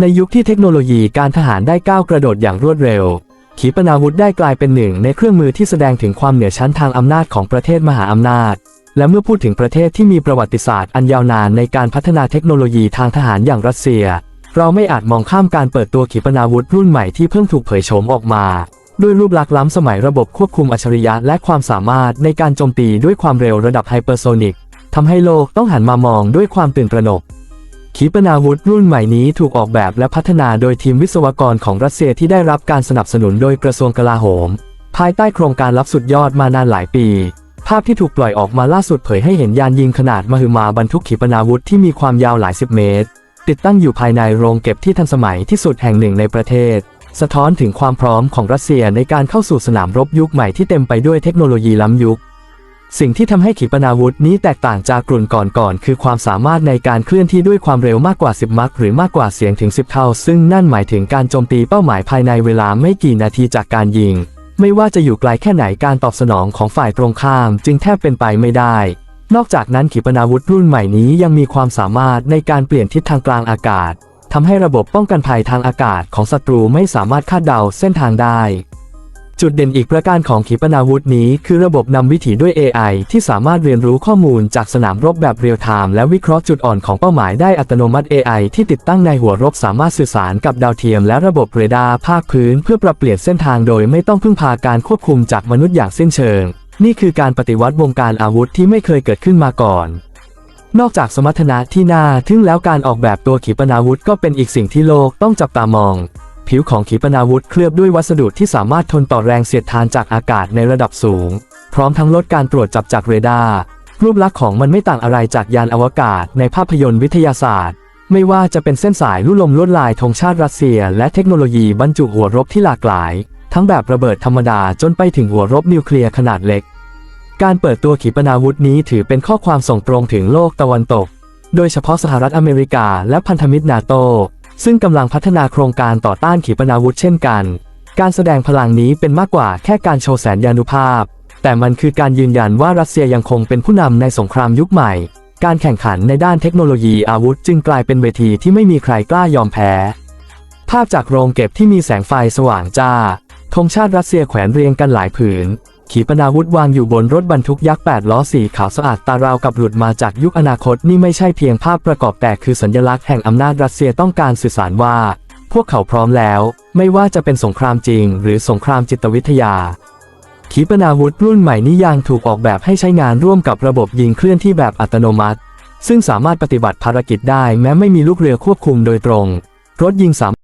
ในยุคที่เทคโนโลยีการทหารได้ก้าวกระโดดอย่างรวดเร็ว ขีปนาวุธได้กลายเป็นหนึ่งในเครื่องมือที่แสดงถึงความเหนือชั้นทางอำนาจของประเทศมหาอำนาจ และเมื่อพูดถึงประเทศที่มีประวัติศาสตร์อันยาวนานในการพัฒนาเทคโนโลยีทางทหารอย่างรัสเซีย เราไม่อาจมองข้ามการเปิดตัวขีปนาวุธรุ่นใหม่ที่เพิ่งถูกเผยโฉมออกมา ด้วยรูปลักษณ์ล้ำสมัยระบบควบคุมอัจฉริยะและความสามารถในการโจมตีด้วยความเร็วระดับไฮเปอร์โซนิกทำให้โลกต้องหันมามองด้วยความตื่นตระหนก ขีปนาวุธรุ่นใหม่นี้ถูกออกแบบและพัฒนาโดยทีมวิศวกรของรัสเซียที่ได้รับการสนับสนุนโดยกระทรวงกลาโหม ภายใต้โครงการลับสุดยอดมานานหลายปี ภาพที่ถูกปล่อยออกมาล่าสุดเผยให้เห็นยานยิงขนาดมหึมาบรรทุกขีปนาวุธที่มีความยาวหลายสิบเมตร ติดตั้งอยู่ภายในโรงเก็บที่ทันสมัยที่สุดแห่งหนึ่งในประเทศ สะท้อนถึงความพร้อมของรัสเซียในการเข้าสู่สนามรบยุคใหม่ที่เต็มไปด้วยเทคโนโลยีล้ำยุค สิ่งที่ทำให้ขีปนาวุธนี้แตกต่างจากกลุ่นก่อนๆคือความสามารถในการเคลื่อนที่ด้วยความเร็วมากกว่า 10 มัคหรือมากกว่าเสียงถึง 10 เท่า ซึ่งนั่นหมายถึงการโจมตีเป้าหมายภายในเวลาไม่กี่นาทีจากการยิง ไม่ว่าจะอยู่ไกลแค่ไหนการตอบสนองของฝ่ายตรงข้าม จึงแทบเป็นไปไม่ได้ นอกจากนั้นขีปนาวุธรุ่นใหม่นี้ยังมีความสามารถในการเปลี่ยนทิศทางกลางอากาศทำให้ระบบป้องกันภัยทางอากาศของศัตรูไม่สามารถคาดเดาเส้นทางได้ จุดเด่นอีกประการของขีปนาวุธนี้คือระบบนำวิถีด้วย AI ที่สามารถเรียนรู้ข้อมูลจากสนามรบแบบเรียลไทม์และวิเคราะห์จุดอ่อนของเป้าหมายได้อัตโนมัติ AI ที่ติดตั้งในหัวรบสามารถสื่อสารกับดาวเทียมและระบบเรดาร์ภาคพื้น เพื่อปรับเปลี่ยนเส้นทางโดยไม่ต้องพึ่งพาการควบคุมจากมนุษย์อย่างสิ้นเชิง นี่คือการปฏิวัติวงการอาวุธที่ไม่เคยเกิดขึ้นมาก่อนนอกจากสมรรถนะที่น่าทึ่งแล้วการออกแบบตัวขีปนาวุธก็เป็นอีกสิ่งที่โลกต้องจับตามอง ผิวของขีปนาวุธเคลือบด้วยวัสดุที่สามารถทนต่อแรงเสียดทานจากอากาศในระดับสูง พร้อมทั้งลดการตรวจจับจากเรดาร์รูปลักษณ์ของมันไม่ต่างอะไรจากยานอวกาศในภาพยนตร์วิทยาศาสตร์ ไม่ว่าจะเป็นเส้นสายลู่ลมลวดลายธงชาติรัสเซีย และเทคโนโลยีบรรจุหัวรบที่หลากหลาย ทั้งแบบระเบิดธรรมดาจนไปถึงหัวรบนิวเคลียร์ขนาดเล็ก การเปิดตัวขีปนาวุธนี้ถือเป็นข้อความส่งตรงถึงโลกตะวันตก โดยเฉพาะสหรัฐอเมริกาและพันธมิตรนาโต ซึ่งกำลังพัฒนาโครงการต่อต้านขีปนาวุธเช่นกัน การแสดงพลังนี้เป็นมากกว่าแค่การโชว์แสนยานุภาพ แต่มันคือการยืนยันว่ารัสเซียยังคงเป็นผู้นำในสงครามยุคใหม่ การแข่งขันในด้านเทคโนโลยีอาวุธจึงกลายเป็นเวทีที่ไม่มีใครกล้ายอมแพ้ ภาพจากโรงเก็บที่มีแสงไฟสว่างจ้าธงชาติรัสเซียแขวนเรียงกันหลายผืน ขีปนาวุธวางอยู่บนรถบรรทุกยักษ์ 8 ล้อสีขาวสะอาดตาราวกับหลุดมาจากยุคอนาคตนี่ไม่ใช่เพียงภาพประกอบแต่คือสัญลักษณ์แห่งอำนาจรัสเซียต้องการสื่อสารว่า พวกเขาพร้อมแล้ว ไม่ว่าจะเป็นสงครามจริง หรือสงครามจิตวิทยา ขีปนาวุธรุ่นใหม่นี้ยังถูกออกแบบให้ใช้งานร่วมกับระบบยิงเคลื่อนที่แบบอัตโนมัติ ซึ่งสามารถปฏิบัติภารกิจได้แม้ไม่มีลูกเรือควบคุมโดยตรง รถยิงสาม